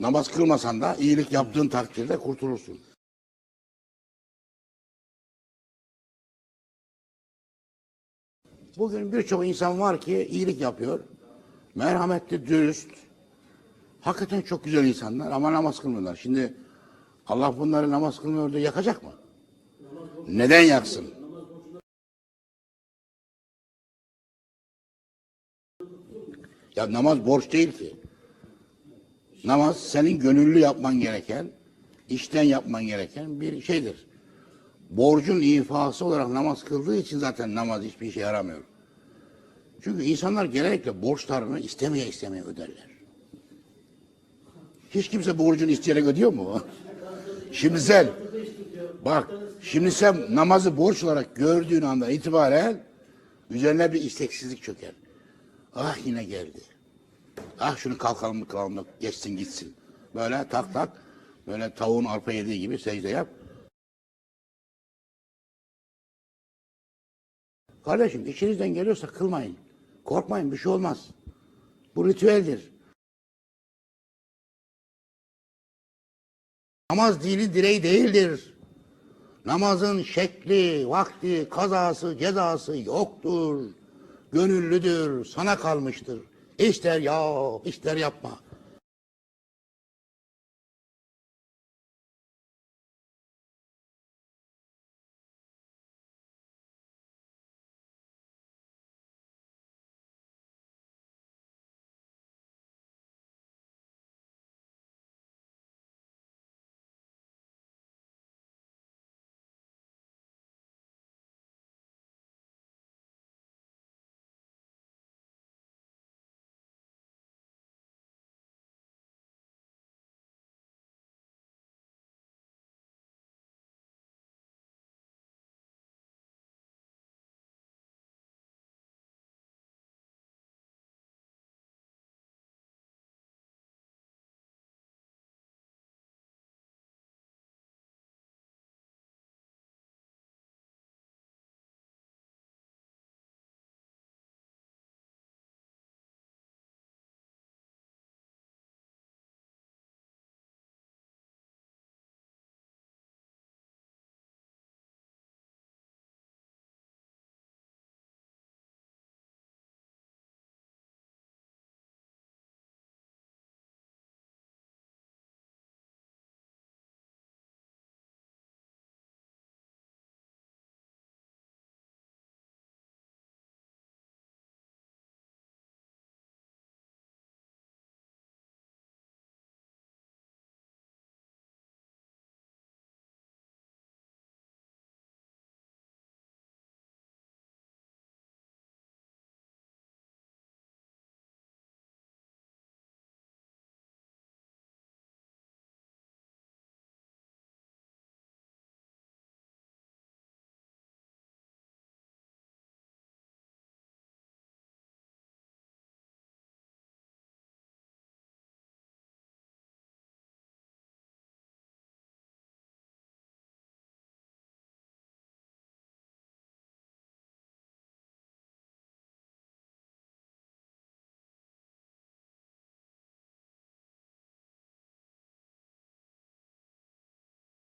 Namaz kılmasan da iyilik yaptığın takdirde kurtulursun. Bugün birçok insan var ki iyilik yapıyor. Merhametli, dürüst. Hakikaten çok güzel insanlar ama namaz kılmıyorlar. Şimdi Allah bunları namaz kılmıyor diye yakacak mı? Neden yaksın? Ya namaz borç değil ki. Namaz senin gönüllü yapman gereken, işten yapman gereken bir şeydir. Borcun ifası olarak namaz kıldığı için zaten namaz hiçbir işe yaramıyor. Çünkü insanlar genellikle borçlarını istemeye istemeye öderler. Hiç kimse borcunu isteyerek ödüyor mu? Şimdi sen, bak, şimdi sen namazı borç olarak gördüğün andan itibaren üzerine bir isteksizlik çöker. Ah yine geldi. Ah şunu kalkalım kılalım geçsin gitsin. Böyle tak tak böyle tavuğun arpa yediği gibi secde yap. Kardeşim içinizden geliyorsa kılmayın. Korkmayın bir şey olmaz. Bu ritüeldir. Namaz dinin direği değildir. Namazın şekli, vakti, kazası, cezası yoktur. Gönüllüdür, sana kalmıştır. İster yap, ister yapma.